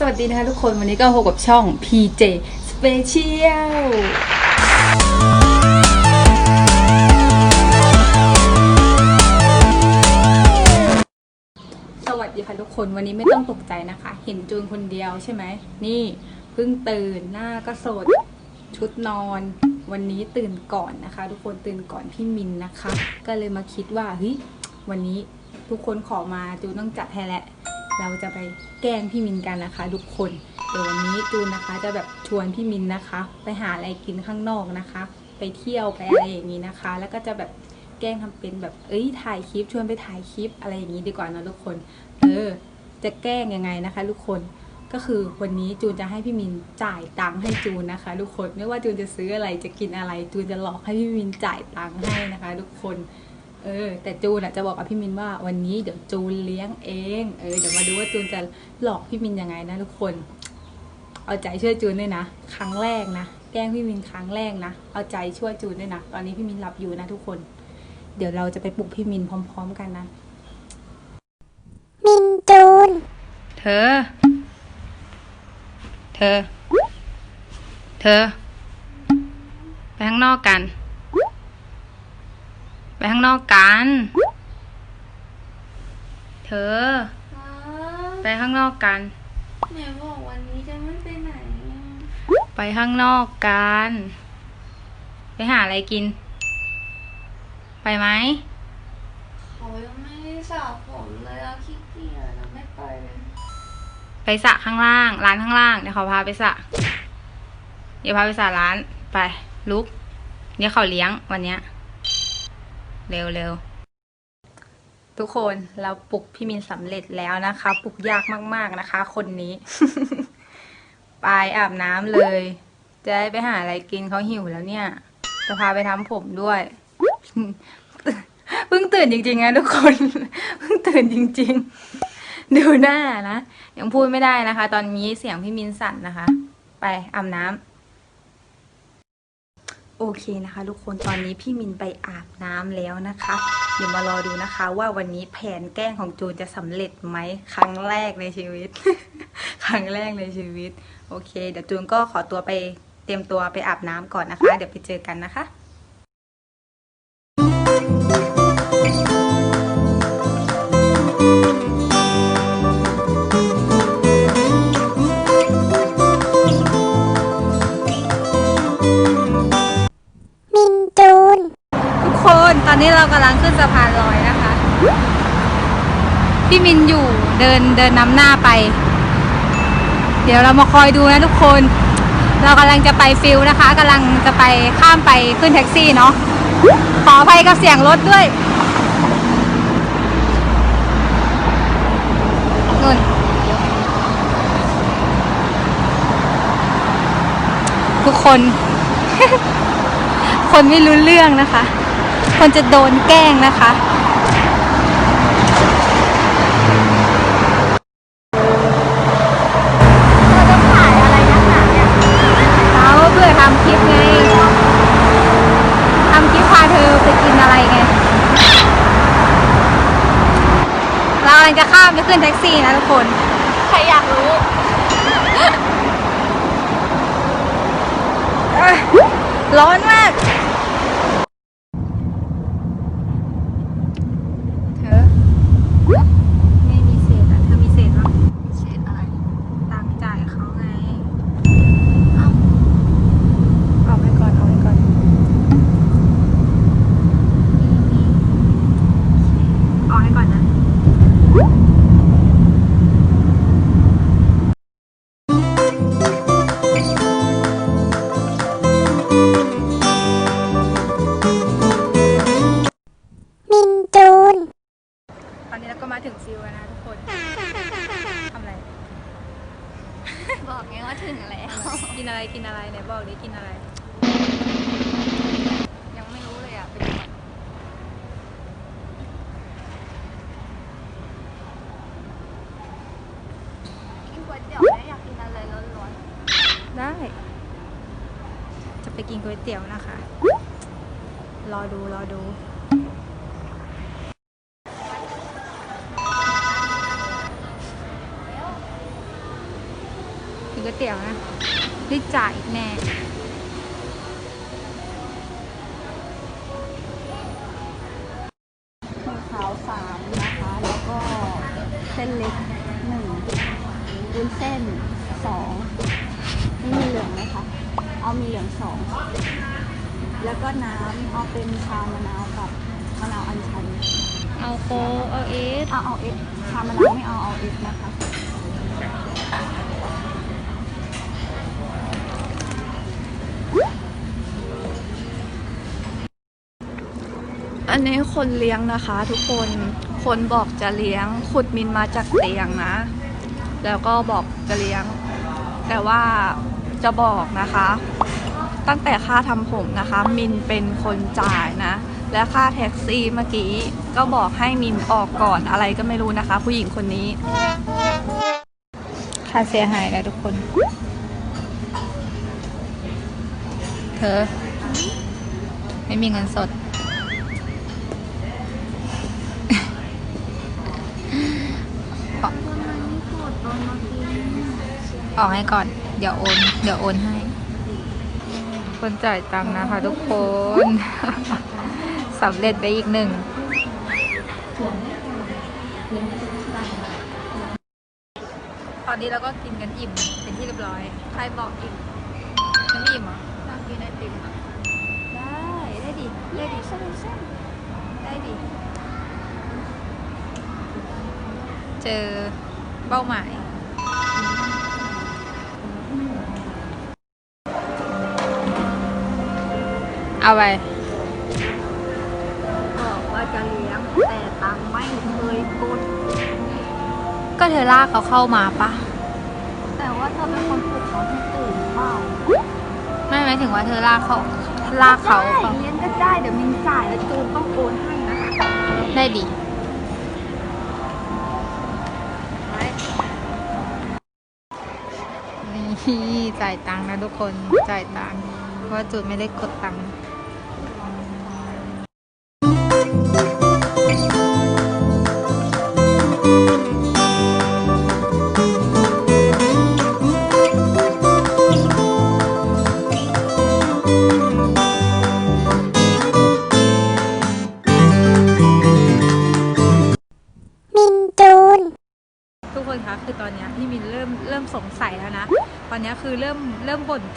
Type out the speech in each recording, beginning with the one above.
สวัสดีนะคะทุกคนวันนี้ก็พบกับช่อง PJ Special สวัสดีค่ะทุกคนวันนี้ไม่ต้องตกใจนะคะ เห็นจูนคนเดียวใช่ไหม นี่เพิ่งตื่นหน้าก็สดชุดนอน วันนี้ตื่นก่อนนะคะ ทุกคนตื่นก่อนพี่มินนะคะ ก็เลยมาคิดว่าเฮ้ยวันนี้ทุกคนขอมาจูนต้องจัดให้แหละ เราจะไปแกล้งพี่มินกันนะคะ ทุกคนเดี๋ยววันนี้จูนนะคะ จะแบบชวนพี่มินนะคะ ไปหาอะไรกินข้างนอกนะคะ ไปเที่ยวไปอะไรอย่างนี้นะคะ แล้วก็จะแบบแกล้งทำเป็นแบบเอ้ยถ่ายคลิปชวนไปถ่ายคลิปอะไรอย่างนี้ดีกว่านะทุกคน เออ จะแกล้งยังไงนะคะ ทุกคนก็คือวันนี้จูนจะให้พี่มินจ่ายตังค์ให้จูนนะคะ ทุกคนไม่ว่าจูนจะซื้ออะไรจะกินอะไร จูนจะหลอกให้พี่มินจ่ายตังค์ให้นะคะ ทุกคน ออ แต่จูนอะจะบอกกับพี่มินว่าวันนี้เดี๋ยวจูนเลี้ยงเอง เออ เดี๋ยวมาดูว่าจูนจะหลอกพี่มินยังไงนะทุกคน เอาใจช่วยจูนด้วยนะ ครั้งแรกนะ แกล้งพี่มินครั้งแรกนะ เอาใจช่วยจูนด้วยนะ ตอนนี้พี่มินหลับอยู่นะทุกคน เดี๋ยวเราจะไปปลุกพี่มินพร้อม ๆ กันนะ มินจูน เธอ เธอ เธอ ไปข้างนอกกัน ไปข้างนอกกัน เธอไปข้างนอกกัน ไหนบอกวันนี้จะไม่ไปไหนอะไปข้างนอกกัน ไปหาอะไรกิน ไปไหม เขายังไม่ได้สระผมเลยอะขี้เกียจอะไม่ไปเลยไปสระข้างล่าง ร้านข้างล่าง เดี๋ยวเขาพาไปสระเดี๋ยวพาไปสระร้าน ไป ลุก เดี๋ยวเขาเลี้ยงวันเนี้ย เร็วเร็วทุกคนเราปลุกพี่มินสำเร็จแล้วนะคะ ปลุกยากมากๆนะคะ คนนี้ ไปอาบน้ำเลย จะได้ไปหาอะไรกินเขาหิวแล้วเนี่ย จะพาไปทำผมด้วยเพิ่งตื่นจริงๆนะทุกคนเพิ่งตื่นจริง ๆ ดูหน้านะยังพูดไม่ได้นะคะ ตอนนี้เสียงพี่มินสั่นนะคะ ไปอาบน้ำ โอเคนะคะ ทุกคนตอนนี้พี่มินไปอาบน้ำแล้วนะคะ เดี๋ยวมารอดูนะคะ ว่าวันนี้แผนแกล้งของจูนจะสำเร็จไหมครั้งแรกในชีวิต ครั้งแรกในชีวิต โอเค เดี๋ยวจูนก็ขอตัวไปเตรียมตัวไปอาบน้ำก่อนนะคะ เดี๋ยวไปเจอกันนะคะ นี้เรากำลังขึ้นสะพานลอยนะคะ พี่มินอยู่เดินเดินนำหน้าไป เดี๋ยวเรามาคอยดูนะทุกคน เรากำลังจะไปฟิลนะคะกำลังจะไปข้ามไปขึ้นแท็กซี่เนาะขออภัยกับเสียงรถด้วยนุ่นทุกคน คนไม่รู้เรื่องนะคะ คนจะโดนแกล้งนะคะเราจะถ่ายอะไรนักหนาเนี่ยเราเพื่อทำคลิปไง ทำคลิปพาเธอไปกินอะไรไง เรากำลังจะข้ามไปขึ้นแท็กซี่นะทุกคน ใครอยากรู้เอ้ยร้อนมาก อนนี้เราก็มาถึงฟิวแล้วนะทุกคนทำอะไร บอกไงว่าถึงแล้ว กินอะไรกินอะไรไหนบอกดิกินอะไร ยังไม่รู้เลยอะไปดูก่อนกินก๋วยเตี๋ยวไหมอยากกินอะไรร้อนได้ จะไปกินก๋วยเตี๋ยวนะคะ รอดูรอดู กินก๋วยเตี๋ยวนะได้จ่ายอีกแน่มีขาวสามนะคะ แล้วก็เส้นเล็กหนึ่งวุ้นเส้นสองนี่มีเหลืองไหมคะ เอามีเหลืองสองแล้วก็น้ำเอาเป็นชามะนาวกับมะนาวอัญชัน เอาโคกเอาเอสเอาเอาเอสชามะนาวไม่เอาเอาเอสนะคะ อันนี้คนเลี้ยงนะคะ ทุกคน คนบอกจะเลี้ยง ขุดมินมาจากเตียงนะ แล้วก็บอกจะเลี้ยง แต่ว่าจะบอกนะคะ ตั้งแต่ค่าทำผมนะคะ มินเป็นคนจ่ายนะ และค่าแท็กซี่เมื่อกี้ก็บอกให้มินออกก่อนอะไรก็ไม่รู้นะคะ ผู้หญิงคนนี้ ค่าเสียหายแล้วทุกคน เธอ ไม่มีเงินสด ออกให้ก่อน เดี๋ยวโอน เดี๋ยวโอนให้ คนจ่ายตังค์นะคะทุกคนสำเร็จไปอีกหนึ่ง ตอนนี้เราก็กินกันอิ่มเป็นที่เรียบร้อย ใครบอกอิ่มฉันไม่อิ่มเหรออยากกินไอติมอะได้ ได้ดิ ได้ดิเส้นเส้นได้ดิ เจอเป้าหมาย เอาไปบอกว่าจะเลี้ยงแต่ตังค์ไม่เคยกด ก็เธอลากเขาเข้ามาปะแต่ว่าเธอเป็นคนปลุกเขาให้ตื่นเปล่าไม่หมายถึงว่าเธอลากเขาลากเขาได้เขาเลี้ยงก็ได้เดี๋ยวมินจ่ายแล้วจูนต้องโอนให้นะคะได้ดินี่จ่ายตังค์นะทุกคนจ่ายตังค์เพราะว่าจุดไม่ได้กดตังค์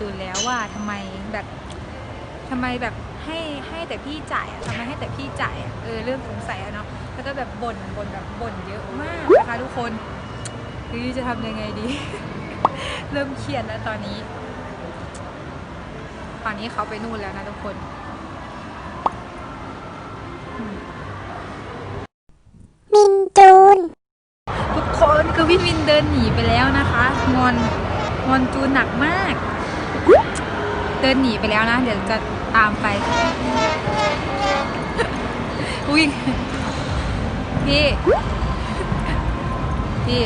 จูนแล้วว่าทำไมแบบทำไมแบบให้ให้แต่พี่จ่ายอะทำไมให้แต่พี่จ่ายอะเออเริ่มสงสัยแล้วเนาะแล้วก็แบบบ่นบ่นแบบบ่นเยอะมากนะคะทุกคนคือจะทำยังไงดี เริ่มเครียดแล้วตอนนี้ ตอนนี้เขาไปนู่นแล้วนะทุกคนทุกคนคือพี่มินเดินหนีไปแล้วนะคะ งอนงอนจูนหนักมาก เดินหนีไปแล้วนะ เดี๋ยวจะตามไป วิ่ง พี่ พี่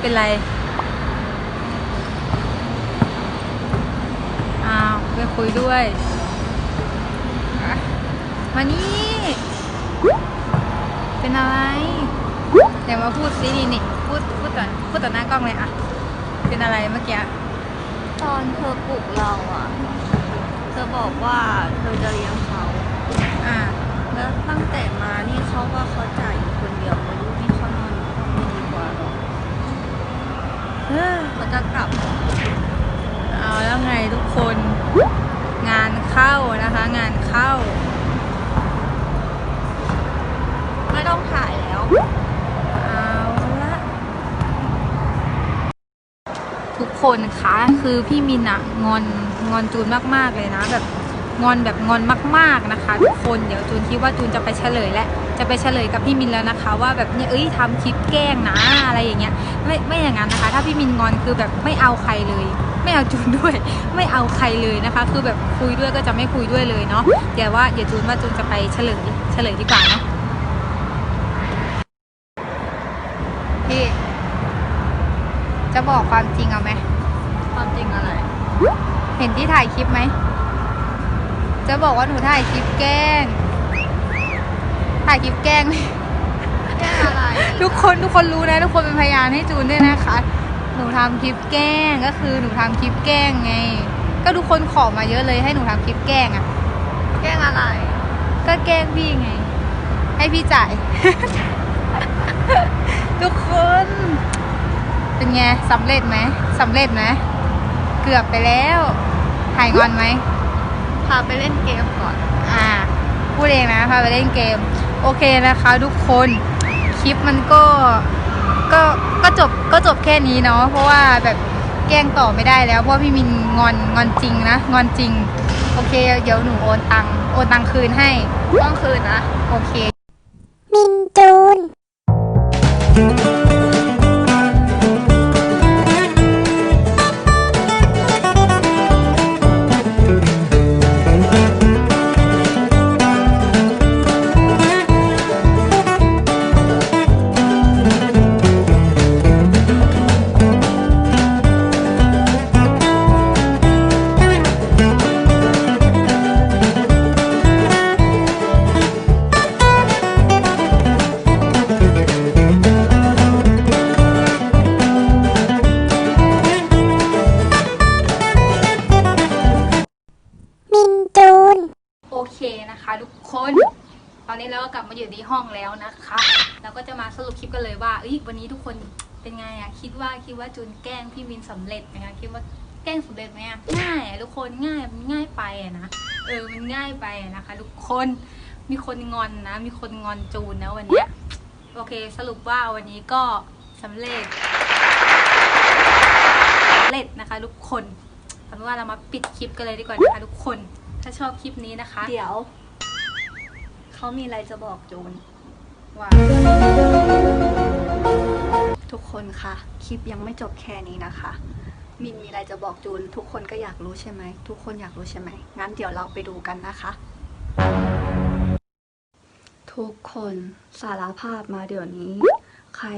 เป็นไร อ้าวไปคุยด้วยอะมานี่ เป็นอะไร เดี๋ยวมาพูดซินี่นี่พูดพูดต่อพูดต่อหน้ากล้องเลยอะ เป็นอะไรเมื่อกี้ ตอนเธอปลุกเราอะ เธอบอกว่าเธอจะเลี้ยงเขา อ่าแล้วตั้งแต่มานี่เขาว่าเขาจ่ายอยู่คนเดียวไม่รู้นี่เขานอนอยู่ห้องไม่ดีกว่าหรอเฮ้ยเขาจะกลับ เอาแล้วไงทุกคน งานเข้านะคะ งานเข้า ไม่ต้องถ่ายแล้ว เอาละทุก คนคะคือพี่มินอะงอนงอนจูนมากๆเลยนะ แบบงอนแบบงอนมากๆนะคะทุกคนเดี๋ยวจูนคิดว่าจูนจะไปเฉลยและจะไปเฉลยกับพี่มินแล้วนะคะ ว่าแบบเนี่ยเอ้ยทำคลิปแกล้งนะอะไรอย่างเงี้ยไม่ไม่อย่างนั้นนะคะ ถ้าพี่มินงอนคือแบบไม่เอาใครเลย ไม่เอาจูนด้วย ไม่เอาใครเลยนะคะ คือแบบคุยด้วยก็จะไม่คุยด้วยเลยเนาะเดี๋ยวว่าเดี๋ยวจูนว่าจูนจะไปเฉลยเฉลยดีกว่าเนาะพี่จะบอกความจริงเอาไหม เห็นที่ถ่ายคลิปไหม จะบอกว่าหนูถ่ายคลิปแกล้ง ถ่ายคลิปแกล้งแก้อะไร ทุกคนทุกคนรู้นะ ทุกคนเป็นพยานให้จูนด้วยนะคะ หนูทำคลิปแกล้งก็คือหนูทำคลิปแกล้งไง ก็ทุกคนขอมาเยอะเลยให้หนูทำคลิปแกล้งอะ่ะ แกล้งอะไร ก็แกล้งพี่ไง ให้พี่จ่าย ทุกคน เป็นไงสำเร็จไหมสำเร็จไหม เกือบไปแล้วหายงอนไหมพาไปเล่นเกมก่อน อ่า พูดเองนะพาไปเล่นเกม โอเคนะคะทุกคนคลิปมันก็ก็ก็จบก็จบแค่นี้เนาะเพราะว่าแบบแกล้งต่อไม่ได้แล้วเพราะว่าพี่มินงอนงอนจริงนะงอนจริง โอเค เดี๋ยวหนูโอนตังค์โอนตังค์คืนให้ต้องคืนนะ โอเค ตอนนี้เราก็กลับมาอยู่ที่ห้องแล้วนะคะ เราก็จะมาสรุปคลิปกันเลยว่าเอ้ยวันนี้ทุกคนเป็นไงอะคิดว่าคิดว่าจูนแกล้งพี่มินสำเร็จไหมคะคิดว่าแกล้งสำเร็จไหมอะง่ายทุกคนง่ายมันง่ายไปอะนะเออมันง่ายไปนะคะ ทุกคนมีคนงอนนะ มีคนงอนจูนนะวันเนี้ยโอเค สรุปว่าวันนี้ก็สำเร็จสำเร็จนะคะ ทุกคนเอาเป็นว่าเรามาปิดคลิปกันเลยดีกว่านะคะทุกคน ถ้าชอบคลิปนี้นะคะ เดี๋ยว เขามีอะไรจะบอกจูนว่าทุกคนคะคลิปยังไม่จบแค่นี้นะคะ มินมีอะไรจะบอกจูน ทุกคนก็อยากรู้ใช่ไหม ทุกคนอยากรู้ใช่ไหม งั้นเดี๋ยวเราไปดูกันนะคะ ทุกคนสารภาพมาเดี๋ยวนี้ ใคร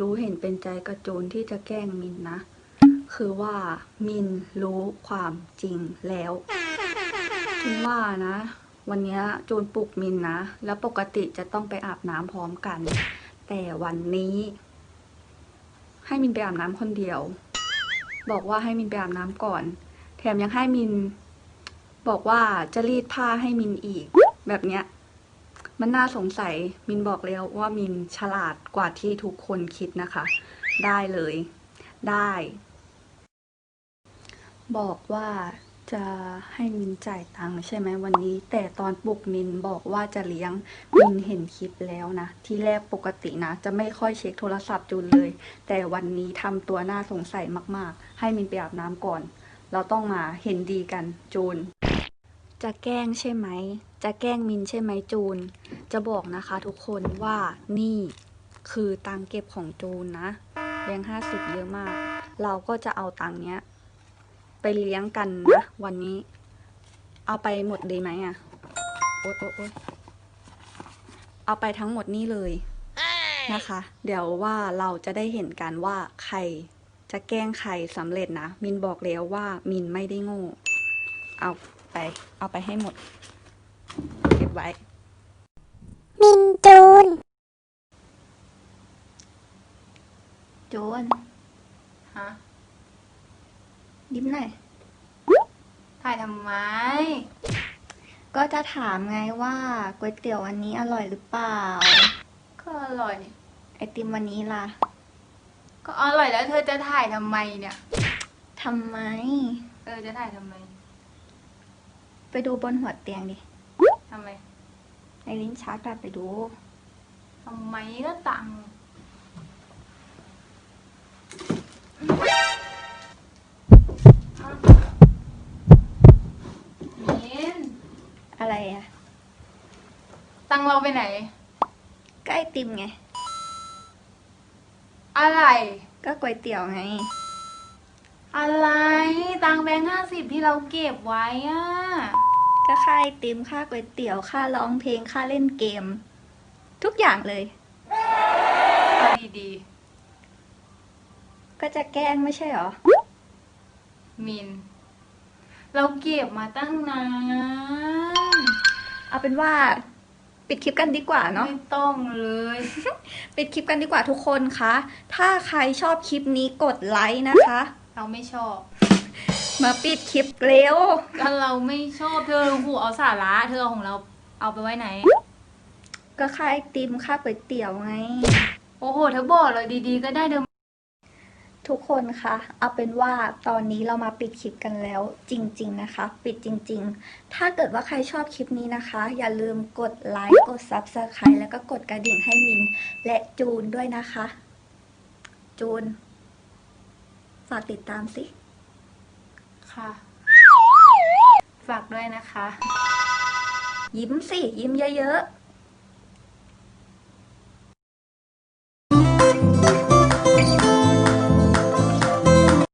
รู้เห็นเป็นใจกับจูนที่จะแกล้งมินนะ คือว่ามินรู้ความจริงแล้วจูนว่านะ วันนี้จูนปลุกมินนะ แล้วปกติจะต้องไปอาบน้ำพร้อมกัน แต่วันนี้ ให้มินไปอาบน้ำคนเดียว บอกว่าให้มินไปอาบน้ำก่อน แถมยังให้มิน บอกว่าจะรีดผ้าให้มินอีก แบบเนี้ย มันน่าสงสัยมินบอกแล้วว่ามินฉลาดกว่าที่ทุกคนคิดนะคะ ได้เลย ได้ บอกว่า จะให้มินจ่ายตังค์ใช่ไหมวันนี้ แต่ตอนปลุกมินบอกว่าจะเลี้ยงมินเห็นคลิปแล้วนะ ที่แรกปกตินะ จะไม่ค่อยเช็คโทรศัพท์จูนเลย แต่วันนี้ทำตัวน่าสงสัยมากๆ ให้มินไปอาบน้ำก่อน เราต้องมาเห็นดีกันจูน จะแกล้งใช่ไหม จะแกล้งมินใช่ไหมจูน จะบอกนะคะทุกคนว่านี่คือตังเก็บของจูนนะแบงค์ห้าสิบเยอะมาก เราก็จะเอาตังเนี้ย ไปเลี้ยงกันนะวันนี้ เอาไปหมดดีไหมอะโอ๊ยโอ๊ยโอ๊ยเอาไปทั้งหมดนี่เลยนะคะ เดี๋ยวว่าเราจะได้เห็นกันว่าใครจะแกล้งใครสำเร็จนะ มินบอกแล้วว่ามินไม่ได้โง่ เอาไป เอาไปให้หมด เก็บไว้ มินจูน จูน ฮะ ยิ้มหน่อยถ่ายทำไม ก็จะถามไงว่าก๋วยเตี๋ยววันนี้อร่อยหรือเปล่า ก็อร่อยไอติมวันนี้ล่ะ ก็อร่อยแล้วเธอจะถ่ายทำไมเนี่ยทำไม เออจะถ่ายทำไม ไปดูบนหัวเตียงดิทำไมไอลิ้นชักอะไปดูทำไมก็ตังค์มิน อะไรอะตังค์เราไปไหน ก็ไอติมไง อะไร ก็ก๋วยเตี๋ยวไง อะไร ตังค์แบงค์ห้าสิบที่เราเก็บไว้อะก็ค่าไอติมค่าก๋วยเตี๋ยวค่าร้องเพลงค่าเล่นเกม ทุกอย่างเลยเอาดีก็จะแกล้งไม่ใช่เหรอๆมิน เราเก็บมาตั้งนานเอาเป็นว่าปิดคลิปกันดีกว่าเนาะ ไม่ต้องเลย ปิดคลิปกันดีกว่าทุกคนคะ ถ้าใครชอบคลิปนี้กดไลค์นะคะ เราไม่ชอบ มาปิดคลิปเร็ว ก็เราไม่ชอบเธอหูเอาสาระเธอเอาของเราเอาไปไว้ไหน ก็ค่าไอติมค่าก๋วยเตี๋ยวไง โอ้โหเธอบอกเลยดีๆ ก็ได้เธอ ทุกคนคะ เอาเป็นว่าตอนนี้เรามาปิดคลิปกันแล้วจริง ๆ นะคะ ปิดจริง ๆ ถ้าเกิดว่าใครชอบคลิปนี้นะคะ อย่าลืมกดไลค์กด Subscribe แล้วก็กดกระดิ่งให้มินและจูนด้วยนะคะ จูน ฝากติดตามสิ ค่ะ ฝากด้วยนะคะ ยิ้มสิ ยิ้มเยอะ ๆ